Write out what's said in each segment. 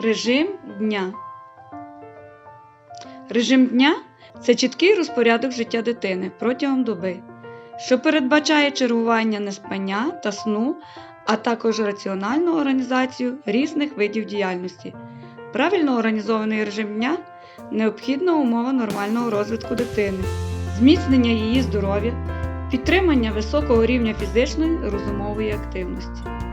Режим дня. Режим дня це чіткий розпорядок життя дитини протягом доби, що передбачає чергування неспання та сну, а також раціональну організацію різних видів діяльності. Правильно організований режим дня необхідна умова нормального розвитку дитини, зміцнення її здоров'я, підтримання високого рівня фізичної розумової активності.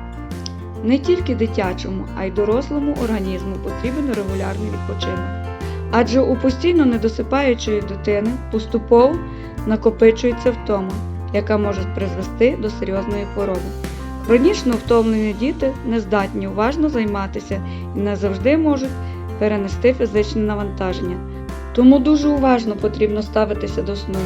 Не тільки дитячому, а й дорослому організму потрібен регулярний відпочинок. Адже у постійно недосипаючої дитини поступово накопичується втома, яка може призвести до серйозної хвороби. Хронічно втомлені діти не здатні уважно займатися і не завжди можуть перенести фізичне навантаження. Тому дуже уважно потрібно ставитися до сну,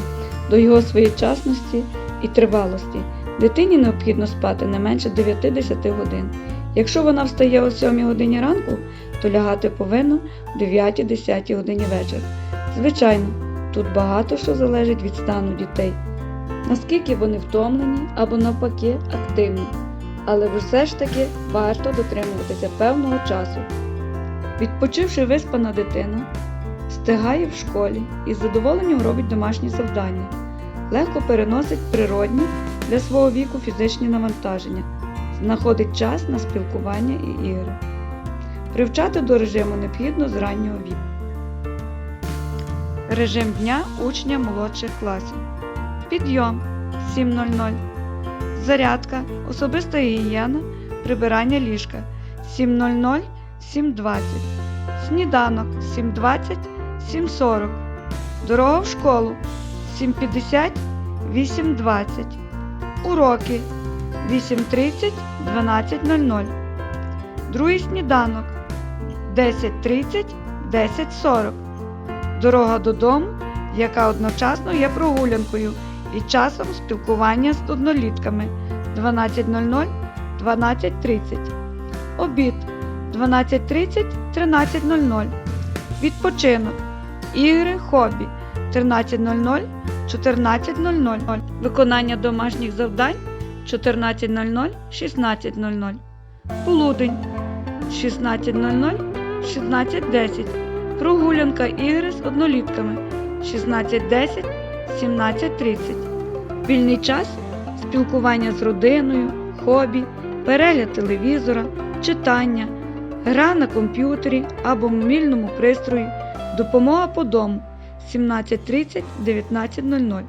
до його своєчасності і тривалості. Дитині необхідно спати не менше 9-10 годин. Якщо вона встає о 7 годині ранку, то лягати повинна о 9-10 годині вечора. Звичайно, тут багато що залежить від стану дітей, наскільки вони втомлені або навпаки активні. Але все ж таки варто дотримуватися певного часу. Відпочивши виспана дитина, встигає в школі і з задоволенням робить домашні завдання, легко переносить природні для свого віку фізичні навантаження, знаходить час на спілкування і ігри. Привчати до режиму необхідно з раннього віку. Режим дня учня молодших класів. Підйом 7.00. Зарядка, особиста гігієна, прибирання ліжка 7.00 7.20. Сніданок 7.20 7.40. Дорога в школу 7.50 8.20. Уроки 8.30 12.00. Другий сніданок 10.30 10.40. Дорога додому, яка одночасно є прогулянкою і часом спілкування з однолітками 12.00 12.30. Обід 12.30 13.00. Відпочинок. Ігри, хобі 13.00 14.00. Виконання домашніх завдань 14.00 16.00. Полудень 16.00 16.10. Прогулянка ігри з однолітками 16.10 17.30. Вільний час спілкування з родиною, хобі, перегляд телевізора, читання, гра на комп'ютері або мобільному пристрої, допомога по дому 17.30 19.00.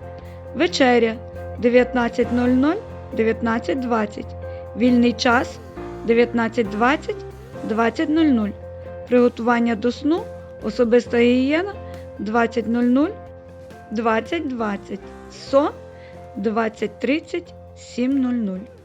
Вечеря 19.00 19.20. Вільний час 19.20 20.00. Приготування до сну особиста гігієна 20.00 20.20. Сон 20.30 7.00.